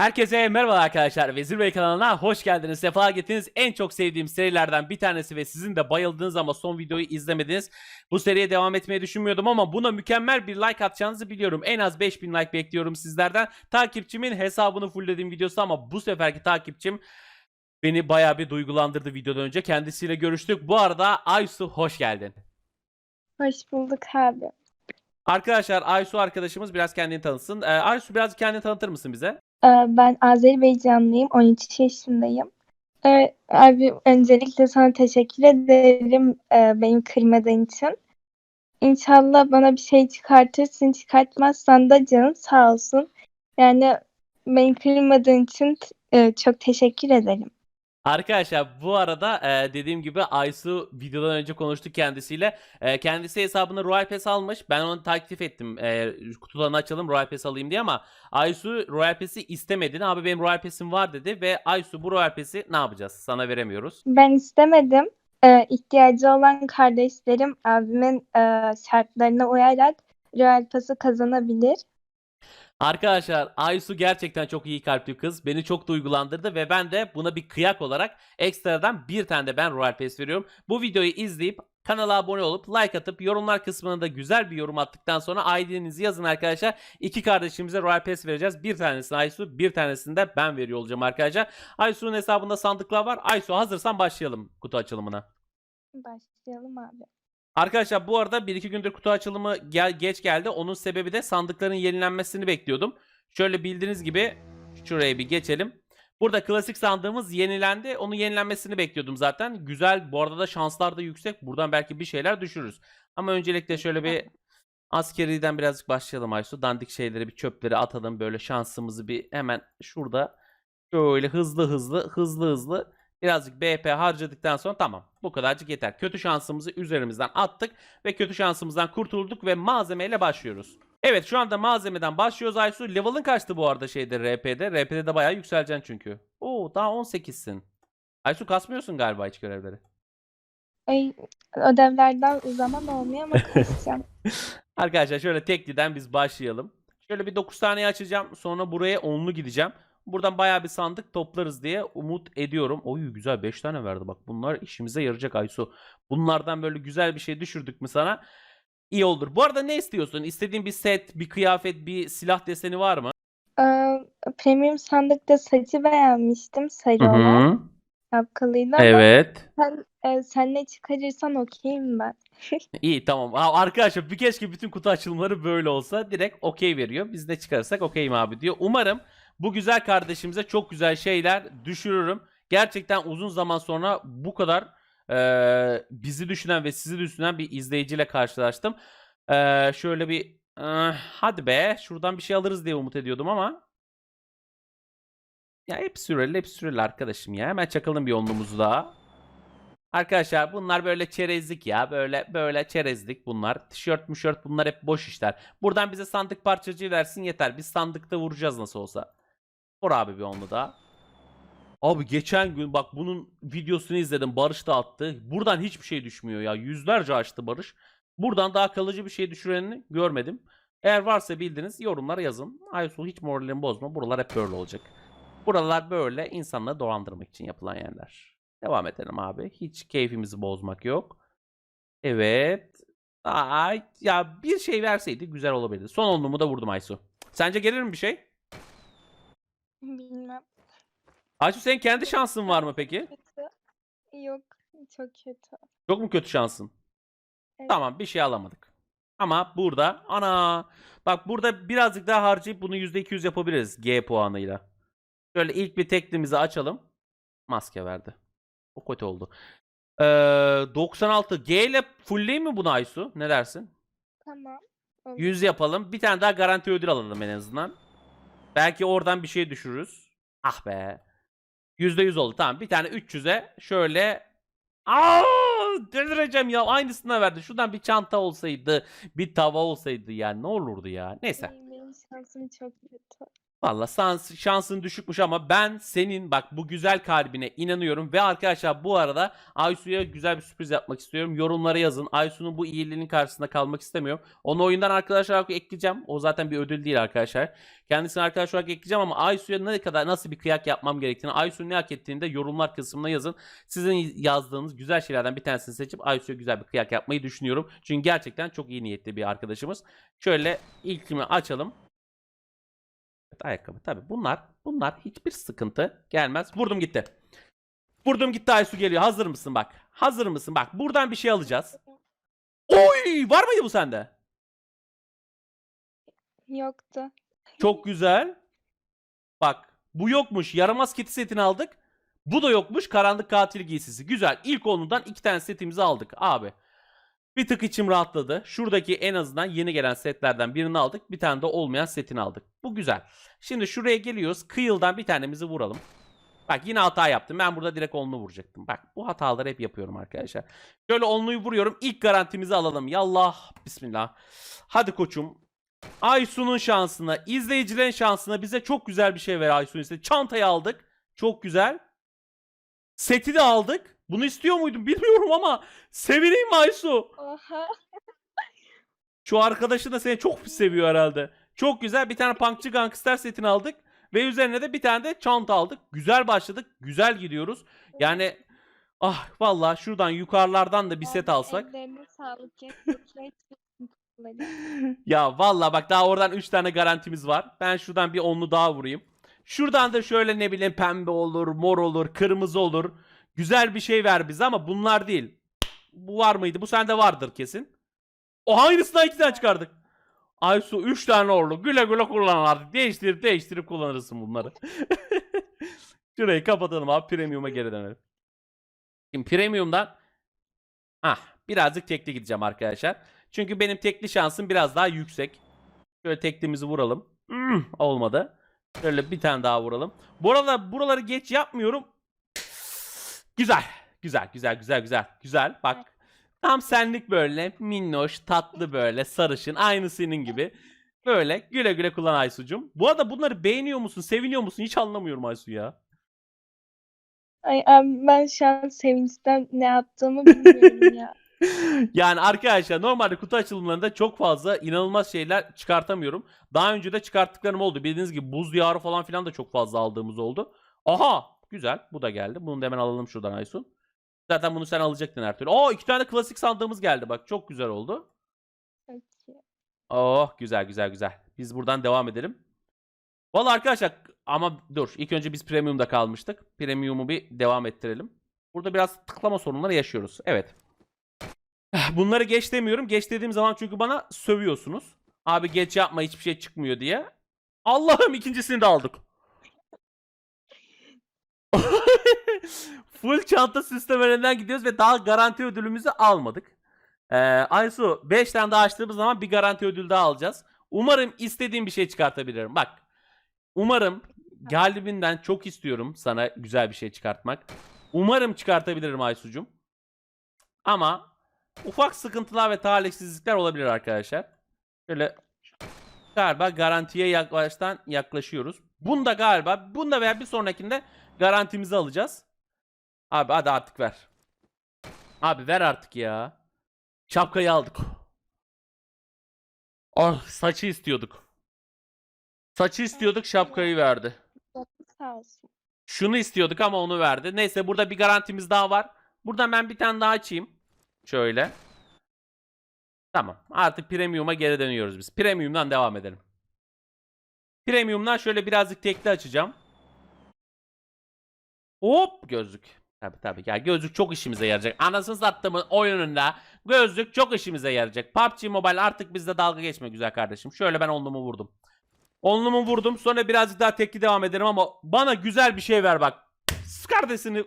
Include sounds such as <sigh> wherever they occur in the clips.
Herkese merhaba arkadaşlar. Vezir Bey kanalına hoş geldiniz. Sefa getirdiniz. En çok sevdiğim serilerden bir tanesi ve sizin de bayıldığınız ama son videoyu izlemediniz. Bu seriye devam etmeyi düşünmüyordum ama buna mükemmel bir like atacağınızı biliyorum. En az 5000 like bekliyorum sizlerden. Takipçimin hesabını fulllediğim videosu ama bu seferki takipçim beni bayağı bir duygulandırdı videodan önce. Kendisiyle görüştük. Bu arada Aysu hoş geldin. Hoş bulduk abi. Arkadaşlar Aysu arkadaşımız biraz kendini tanıtsın. Ee, Aysu biraz kendini tanıtır mısın bize? Ee, Ben Azerbaycanlıyım. 13 yaşındayım. Ee, Abi öncelikle sana teşekkür ederim e, beni kırmadığın için. İnşallah bana bir şey çıkartırsın. Çıkartmazsan da canın sağ olsun. Yani beni kırmadığın için e, çok teşekkür ederim. Arkadaşlar bu arada e, dediğim gibi Aysu videodan önce konuştuk kendisiyle. E, kendisi hesabını Royal Pass almış. Ben onu takip ettim. E, kutularını açalım Royal Pass alayım diye ama Aysu Royal Pass'i istemedi. Abi benim Royal Pass'im var dedi ve Aysu bu Royal Pass'i ne yapacağız? Sana veremiyoruz. Ben istemedim. Ee, ihtiyacı olan kardeşlerim abimin e, şartlarına uyarak Royal Pass'ı kazanabilir. Arkadaşlar Aysu gerçekten çok iyi kalpli kız. Beni çok duygulandırdı ve ben de buna bir kıyak olarak ekstradan bir tane de ben Royal Pass veriyorum. Bu videoyu izleyip kanala abone olup like atıp yorumlar kısmına da güzel bir yorum attıktan sonra ID'nizi yazın arkadaşlar. İki kardeşimize Royal Pass vereceğiz. Bir tanesini Aysu, bir tanesini de ben veriyor olacağım arkadaşlar. Aysu'nun hesabında sandıklar var. Aysu hazırsan başlayalım kutu açılımına. Başlayalım abi. Arkadaşlar bu arada 1-2 gündür kutu açılımı gel geç geldi. Onun sebebi de sandıkların yenilenmesini bekliyordum. Şöyle bildiğiniz gibi şuraya bir geçelim. Burada klasik sandığımız yenilendi. Onun yenilenmesini bekliyordum zaten. Güzel. Bu arada da şanslar da yüksek. Buradan belki bir şeyler düşürürüz. Ama öncelikle şöyle bir askeriden birazcık başlayalım Aysu. Dandik şeyleri bir çöpleri atalım. Böyle şansımızı bir hemen şurada şöyle hızlı hızlı hızlı hızlı birazcık BP harcadıktan sonra tamam. Bu kadarcık yeter. Kötü şansımızı üzerimizden attık ve kötü şansımızdan kurtulduk ve malzemeyle başlıyoruz. Evet şu anda malzemeden başlıyoruz Aysu. Level'ın kaçtı bu arada şeyde RP'de? RP'de de bayağı yükseleceksin çünkü. Oo daha 18'sin. Aysu kasmıyorsun galiba hiç görevleri. Ay, ödevlerden zaman olmuyor ama <laughs> koşacağım. Arkadaşlar şöyle tekliden biz başlayalım. Şöyle bir 9 taneyi açacağım. Sonra buraya 10'lu gideceğim. Buradan bayağı bir sandık toplarız diye umut ediyorum. Oy güzel 5 tane verdi bak. Bunlar işimize yarayacak Aysu. Bunlardan böyle güzel bir şey düşürdük mü sana? İyi olur. Bu arada ne istiyorsun? İstediğin bir set, bir kıyafet, bir silah deseni var mı? Ee, premium sandıkta saçı beğenmiştim sarı olan şapkalıyla ama Evet. sen, e, sen ne çıkarırsan okeyim ben. <laughs> İyi tamam. Aa, arkadaşlar bir keşke bütün kutu açılımları böyle olsa. Direkt okey veriyor. Biz ne çıkarırsak okeyim abi diyor. Umarım bu güzel kardeşimize çok güzel şeyler düşürürüm. Gerçekten uzun zaman sonra bu kadar eee, bizi düşünen ve sizi düşünen bir izleyiciyle karşılaştım. Eee, şöyle bir eh, hadi be şuradan bir şey alırız diye umut ediyordum ama ya hep süreli hep süreli arkadaşım ya. Hemen çakalım bir onluğumuzu daha. Arkadaşlar bunlar böyle çerezlik ya. Böyle böyle çerezlik bunlar. Tişört müşört bunlar hep boş işler. Buradan bize sandık parçacığı versin yeter. Biz sandıkta vuracağız nasıl olsa. Vur abi bir onlu daha. Abi geçen gün bak bunun videosunu izledim. Barış da attı. Buradan hiçbir şey düşmüyor ya. Yüzlerce açtı Barış. Buradan daha kalıcı bir şey düşürenini görmedim. Eğer varsa bildiğiniz yorumlara yazın. Aysul hiç moralini bozma. Buralar hep böyle olacak. Buralar böyle insanları dolandırmak için yapılan yerler. Devam edelim abi. Hiç keyfimizi bozmak yok. Evet. Aa, ya bir şey verseydi güzel olabilirdi. Son onluğumu da vurdum Aysu. Sence gelir mi bir şey? Bilmem. Aysu senin kendi şansın var mı peki? Kötü. Yok çok kötü. Çok mu kötü şansın? Evet. Tamam bir şey alamadık. Ama burada ana bak burada birazcık daha harcayıp bunu %200 yapabiliriz G puanıyla. Şöyle ilk bir teklimizi açalım. Maske verdi. O kötü oldu. Ee, 96 G ile fullleyeyim mi bunu Aysu? Ne dersin? Tamam. olur. 100 yapalım. Bir tane daha garanti ödül alalım en azından. Belki oradan bir şey düşürürüz. Ah be. %100 oldu. Tamam. Bir tane 300'e şöyle Aa, delireceğim ya. Aynısına verdi. Şuradan bir çanta olsaydı, bir tava olsaydı ya ne olurdu ya. Neyse. Benim şansım çok kötü. Valla şans, şansın düşükmüş ama ben senin bak bu güzel kalbine inanıyorum ve arkadaşlar bu arada Aysu'ya güzel bir sürpriz yapmak istiyorum. Yorumlara yazın. Aysu'nun bu iyiliğinin karşısında kalmak istemiyorum. Onu oyundan arkadaşlar olarak ekleyeceğim. O zaten bir ödül değil arkadaşlar. Kendisini arkadaş olarak ekleyeceğim ama Aysu'ya ne kadar nasıl bir kıyak yapmam gerektiğini, Aysu'nun ne hak ettiğini de yorumlar kısmına yazın. Sizin yazdığınız güzel şeylerden bir tanesini seçip Aysu'ya güzel bir kıyak yapmayı düşünüyorum. Çünkü gerçekten çok iyi niyetli bir arkadaşımız. Şöyle ilkimi açalım. Ayakkabı tabii bunlar bunlar hiçbir sıkıntı gelmez. Vurdum gitti. Vurdum gitti Aysu geliyor. Hazır mısın bak? Hazır mısın? Bak buradan bir şey alacağız. Oy! Var mıydı bu sende? Yoktu. Çok güzel. Bak bu yokmuş. Yaramaz kiti setini aldık. Bu da yokmuş. Karanlık katil giysisi. Güzel. İlk onundan iki tane setimizi aldık abi. Bir tık içim rahatladı. Şuradaki en azından yeni gelen setlerden birini aldık. Bir tane de olmayan setini aldık. Bu güzel. Şimdi şuraya geliyoruz. Kıyıldan bir tanemizi vuralım. Bak yine hata yaptım. Ben burada direkt onlu vuracaktım. Bak bu hataları hep yapıyorum arkadaşlar. Şöyle onluyu vuruyorum. İlk garantimizi alalım. Yallah. Bismillah. Hadi koçum. Aysu'nun şansına, izleyicilerin şansına bize çok güzel bir şey ver Aysu'nun istedi. Çantayı aldık. Çok güzel. Seti de aldık. Bunu istiyor muydun bilmiyorum ama sevineyim Aysu. Oha. Şu arkadaşın da seni çok seviyor herhalde. Çok güzel bir tane punkçı gangster setini aldık. Ve üzerine de bir tane de çanta aldık. Güzel başladık. Güzel gidiyoruz. Yani ah vallahi şuradan yukarılardan da bir set alsak. Ellerine sağlık. <laughs> Ya valla bak daha oradan 3 tane garantimiz var. Ben şuradan bir onlu daha vurayım. Şuradan da şöyle ne bileyim pembe olur, mor olur, kırmızı olur. Güzel bir şey ver bize ama bunlar değil. Bu var mıydı? Bu sende vardır kesin. O aynısından iki tane çıkardık. Aysu 3 tane orlu. Güle güle kullan artık. Değiştirip değiştirip kullanırsın bunları. <laughs> Şurayı kapatalım abi. Premium'a geri dönelim. Şimdi Premium'dan ah birazcık tekli gideceğim arkadaşlar. Çünkü benim tekli şansım biraz daha yüksek. Şöyle teklimizi vuralım. Hmm, olmadı. Şöyle bir tane daha vuralım. Bu arada buraları geç yapmıyorum. Güzel. Güzel, güzel, güzel, güzel. Güzel. Bak. Tam senlik böyle minnoş, tatlı böyle, sarışın. Aynı senin gibi. Böyle güle güle kullan Aysu'cum. Bu arada bunları beğeniyor musun, seviniyor musun? Hiç anlamıyorum Aysu ya. Ay ben şu an sevinçten ne yaptığımı bilmiyorum ya. <laughs> <laughs> yani arkadaşlar normalde kutu açılımlarında çok fazla inanılmaz şeyler çıkartamıyorum. Daha önce de çıkarttıklarım oldu. Bildiğiniz gibi buz diyarı falan filan da çok fazla aldığımız oldu. Aha güzel bu da geldi. Bunu da hemen alalım şuradan Aysun. Zaten bunu sen alacaktın her türlü. Oo iki tane klasik sandığımız geldi bak çok güzel oldu. İyi. Oh güzel güzel güzel. Biz buradan devam edelim. Vallahi arkadaşlar ama dur ilk önce biz premium'da kalmıştık. Premium'u bir devam ettirelim. Burada biraz tıklama sorunları yaşıyoruz. Evet. <sighs> Bunları geç demiyorum. Geç dediğim zaman çünkü bana sövüyorsunuz. Abi geç yapma hiçbir şey çıkmıyor diye. Allah'ım ikincisini de aldık. <laughs> Full çanta sistemlerinden gidiyoruz ve daha garanti ödülümüzü almadık. Ee, Aysu 5 tane daha açtığımız zaman bir garanti ödül daha alacağız. Umarım istediğim bir şey çıkartabilirim. Bak. Umarım galibinden çok istiyorum sana güzel bir şey çıkartmak. Umarım çıkartabilirim Aysu'cum. Ama ufak sıkıntılar ve talihsizlikler olabilir arkadaşlar. Şöyle galiba garantiye yaklaştan yaklaşıyoruz. Bunda galiba bunda veya bir sonrakinde garantimizi alacağız. Abi hadi artık ver. Abi ver artık ya. Şapkayı aldık. Ah saçı istiyorduk. Saçı istiyorduk şapkayı verdi. Şunu istiyorduk ama onu verdi. Neyse burada bir garantimiz daha var. Buradan ben bir tane daha açayım. Şöyle. Tamam. Artık premium'a geri dönüyoruz biz. Premium'dan devam edelim. Premium'dan şöyle birazcık tekli açacağım. Hop gözlük. Tabi tabi ya gözlük çok işimize yarayacak. Anasını sattığımın oyununda gözlük çok işimize yarayacak. PUBG Mobile artık bizde dalga geçme güzel kardeşim. Şöyle ben onlumu vurdum. Onlumu vurdum sonra birazcık daha tekli devam ederim ama bana güzel bir şey ver bak. Kardeşini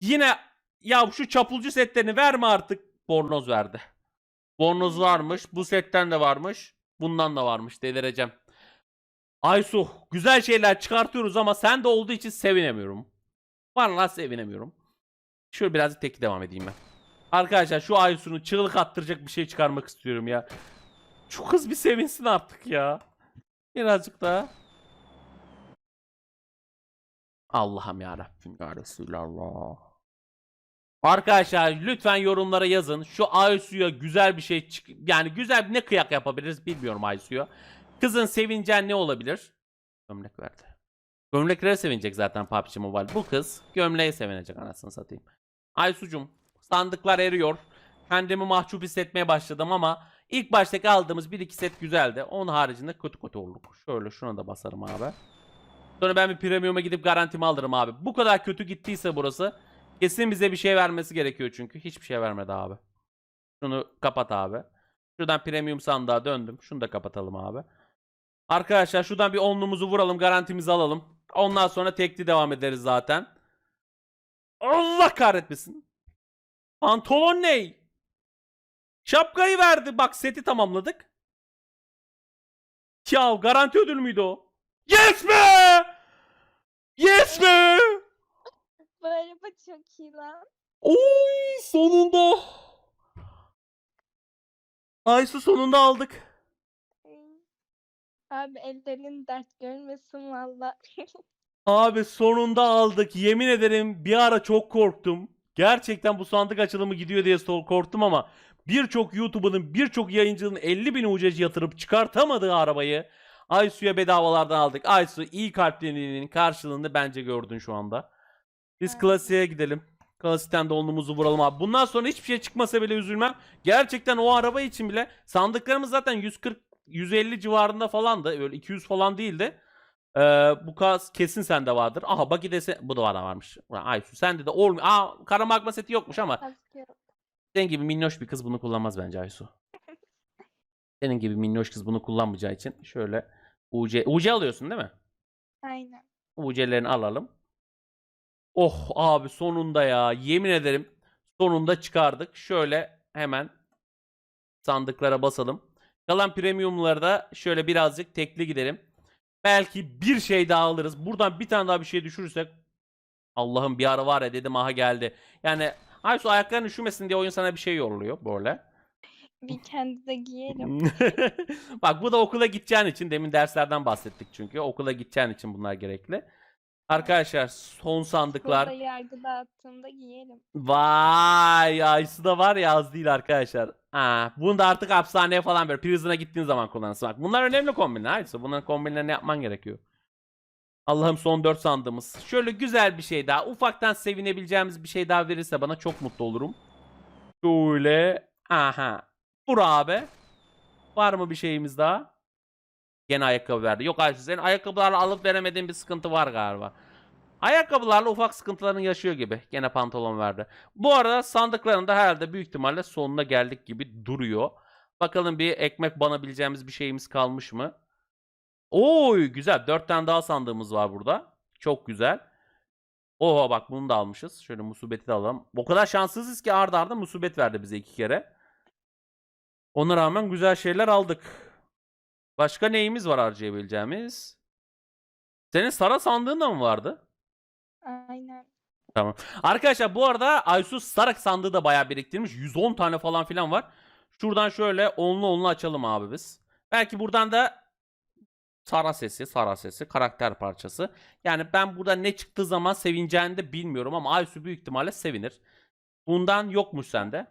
yine ya şu çapulcu setlerini verme artık. Bornoz verdi. Bornoz varmış. Bu setten de varmış. Bundan da varmış. Delireceğim. Aysu güzel şeyler çıkartıyoruz ama sen de olduğu için sevinemiyorum. Vallahi sevinemiyorum. Şöyle birazcık tekli devam edeyim ben. Arkadaşlar şu Aysu'nu çığlık attıracak bir şey çıkarmak istiyorum ya. Şu kız bir sevinsin artık ya. Birazcık daha. Allah'ım ya Rabbim ya Resulallah. Arkadaşlar lütfen yorumlara yazın. Şu Aysu'ya güzel bir şey çık yani güzel ne kıyak yapabiliriz bilmiyorum Aysu'ya. Kızın sevincen ne olabilir? Gömlek verdi. Gömleklere sevinecek zaten PUBG Mobile. Bu kız gömleğe sevinecek anasını satayım. Aysu'cum sandıklar eriyor. Kendimi mahcup hissetmeye başladım ama ilk baştaki aldığımız 1-2 set güzeldi. Onun haricinde kötü kötü olduk. Şöyle şuna da basarım abi. Sonra ben bir premium'a gidip garantimi alırım abi. Bu kadar kötü gittiyse burası kesin bize bir şey vermesi gerekiyor çünkü. Hiçbir şey vermedi abi. Şunu kapat abi. Şuradan premium sandığa döndüm. Şunu da kapatalım abi. Arkadaşlar şuradan bir onluğumuzu vuralım. Garantimizi alalım. Ondan sonra tekli devam ederiz zaten. Allah kahretmesin. Pantolon ney? Şapkayı verdi. Bak seti tamamladık. Ya garanti ödül müydü o? Yes be! Yes be! Bu araba çok iyi lan. Oy sonunda. Aysu sonunda aldık. Abi ellerin dert görmesin valla. <laughs> Abi sonunda aldık. Yemin ederim bir ara çok korktum. Gerçekten bu sandık açılımı gidiyor diye korktum ama birçok YouTuber'ın birçok yayıncının 50 bin UCC yatırıp çıkartamadığı arabayı Aysu'ya bedavalardan aldık. Aysu iyi kalpliliğinin karşılığını bence gördün şu anda. Biz klasiğe gidelim. Klasikten de onluğumuzu vuralım abi. Bundan sonra hiçbir şey çıkmasa bile üzülmem. Gerçekten o araba için bile sandıklarımız zaten 140 150 civarında falandı. Öyle 200 falan değildi. Ee, bu kaz kesin sende vardır. Aha bak dese bu da var varmış. Aysu sende de olmuyor. Aa kara magma seti yokmuş ama senin gibi minnoş bir kız bunu kullanmaz bence Aysu. <laughs> Senin gibi minnoş kız bunu kullanmayacağı için şöyle UC UC alıyorsun değil mi? Aynen. UC'lerini alalım. Oh abi sonunda ya. Yemin ederim sonunda çıkardık. Şöyle hemen sandıklara basalım. Kalan premiumları da şöyle birazcık tekli gidelim. Belki bir şey daha alırız. Buradan bir tane daha bir şey düşürürsek Allah'ım bir ara var ya dedim aha geldi. Yani Aysu ayakların üşümesin diye oyun sana bir şey yolluyor böyle. Bir kendi de giyerim. <laughs> Bak bu da okula gideceğin için demin derslerden bahsettik çünkü. Okula gideceğin için bunlar gerekli. Arkadaşlar son sandıklar. Burada yargı dağıttığımda giyerim. Vay Aysu da var ya az değil arkadaşlar. Ha, bunu da artık hapishaneye falan böyle prison'a gittiğin zaman kullanırsın. Bak bunlar önemli kombinler Aysu. Bunların kombinlerini yapman gerekiyor. Allah'ım son 4 sandığımız. Şöyle güzel bir şey daha. Ufaktan sevinebileceğimiz bir şey daha verirse bana çok mutlu olurum. Şöyle. Aha. Vur abi. Var mı bir şeyimiz daha? Gene ayakkabı verdi. Yok Aysu senin ayakkabılarla alıp veremediğin bir sıkıntı var galiba. Ayakkabılarla ufak sıkıntılarını yaşıyor gibi. Gene pantolon verdi. Bu arada sandıklarında herhalde büyük ihtimalle sonuna geldik gibi duruyor. Bakalım bir ekmek banabileceğimiz bir şeyimiz kalmış mı? Oy güzel. Dört tane daha sandığımız var burada. Çok güzel. Oha bak bunu da almışız. Şöyle musibeti de alalım. O kadar şanssızız ki arda arda musibet verdi bize iki kere. Ona rağmen güzel şeyler aldık. Başka neyimiz var harcayabileceğimiz? Senin Sara sandığın da mı vardı? Aynen. Arkadaşlar bu arada Aysu Sarak sandığı da bayağı biriktirmiş. 110 tane falan filan var. Şuradan şöyle onlu onlu açalım abi biz. Belki buradan da Sara sesi, Sara sesi, karakter parçası. Yani ben burada ne çıktığı zaman sevineceğini de bilmiyorum ama Aysu büyük ihtimalle sevinir. Bundan yokmuş sende.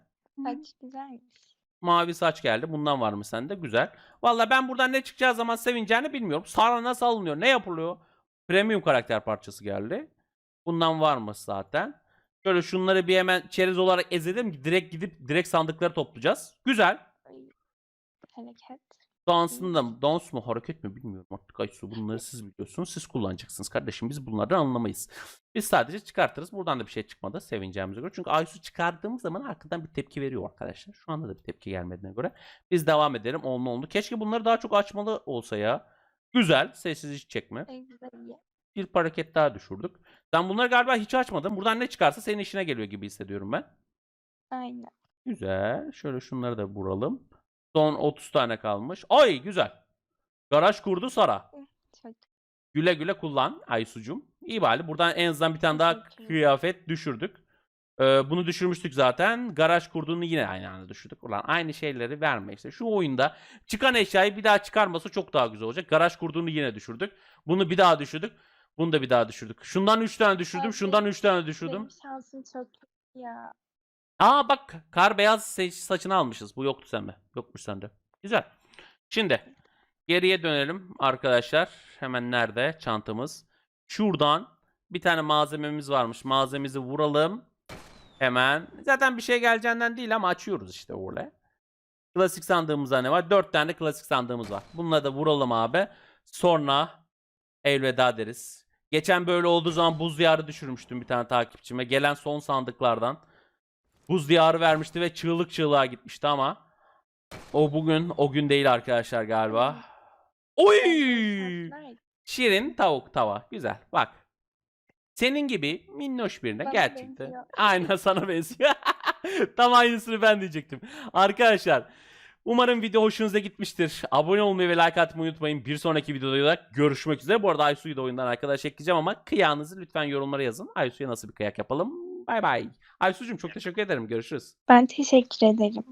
Saç güzelmiş. Mavi saç geldi. Bundan var mı sende? Güzel. Valla ben buradan ne çıkacağı zaman sevineceğini bilmiyorum. Sara nasıl alınıyor? Ne yapılıyor? Premium karakter parçası geldi. Bundan varmış zaten. Şöyle şunları bir hemen çerez olarak ezelim ki direkt gidip direkt sandıkları toplayacağız. Güzel. Hareket. Dansın da dans mı hareket mi bilmiyorum artık Aysu bunları siz biliyorsunuz siz kullanacaksınız kardeşim biz bunlardan anlamayız. Biz sadece çıkartırız buradan da bir şey çıkmadı sevineceğimize göre. Çünkü Aysu çıkardığımız zaman arkadan bir tepki veriyor arkadaşlar. Şu anda da bir tepki gelmediğine göre biz devam edelim olma oldu. Keşke bunları daha çok açmalı olsa ya. Güzel sessiz hiç çekme. Bir hareket daha düşürdük. Sen bunları galiba hiç açmadın. Buradan ne çıkarsa senin işine geliyor gibi hissediyorum ben. Aynen. Güzel. Şöyle şunları da vuralım. Son 30 tane kalmış. Ay güzel. Garaj kurdu Sara. Çok Güle güle kullan Aysucum. İyi bari. Buradan en azından bir tane daha kıyafet düşürdük. Ee, bunu düşürmüştük zaten. Garaj kurduğunu yine aynı anda düşürdük. Ulan aynı şeyleri verme işte. Şu oyunda çıkan eşyayı bir daha çıkarması çok daha güzel olacak. Garaj kurduğunu yine düşürdük. Bunu bir daha düşürdük. Bunu da bir daha düşürdük. Şundan 3 tane düşürdüm. Şundan 3 tane düşürdüm. Şansım çok ya. Aa bak kar beyaz sa- saçını almışız. Bu yoktu sende. Yokmuş sende. Güzel. Şimdi geriye dönelim arkadaşlar. Hemen nerede çantamız? Şuradan bir tane malzememiz varmış. Malzememizi vuralım. Hemen. Zaten bir şey geleceğinden değil ama açıyoruz işte orada. Klasik sandığımızda ne var? 4 tane klasik sandığımız var. Bunları da vuralım abi. Sonra elveda deriz. Geçen böyle olduğu zaman buz diyarı düşürmüştüm bir tane takipçime. Gelen son sandıklardan. Buz diyarı vermişti ve çığlık çığlığa gitmişti ama o bugün o gün değil arkadaşlar galiba. Oy! Şirin tavuk tava. Güzel. Bak. Senin gibi minnoş birine Bana gerçekten. benziyor. <laughs> Aynen sana benziyor. <laughs> Tam aynısını ben diyecektim. Arkadaşlar umarım video hoşunuza gitmiştir. Abone olmayı ve like atmayı unutmayın. Bir sonraki videoda da görüşmek üzere. Bu arada Aysu'yu da oyundan arkadaş ekleyeceğim ama kıyağınızı lütfen yorumlara yazın. Aysu'ya nasıl bir kıyak yapalım? Bay bay. Aysu'cum çok teşekkür ederim. Görüşürüz. Ben teşekkür ederim.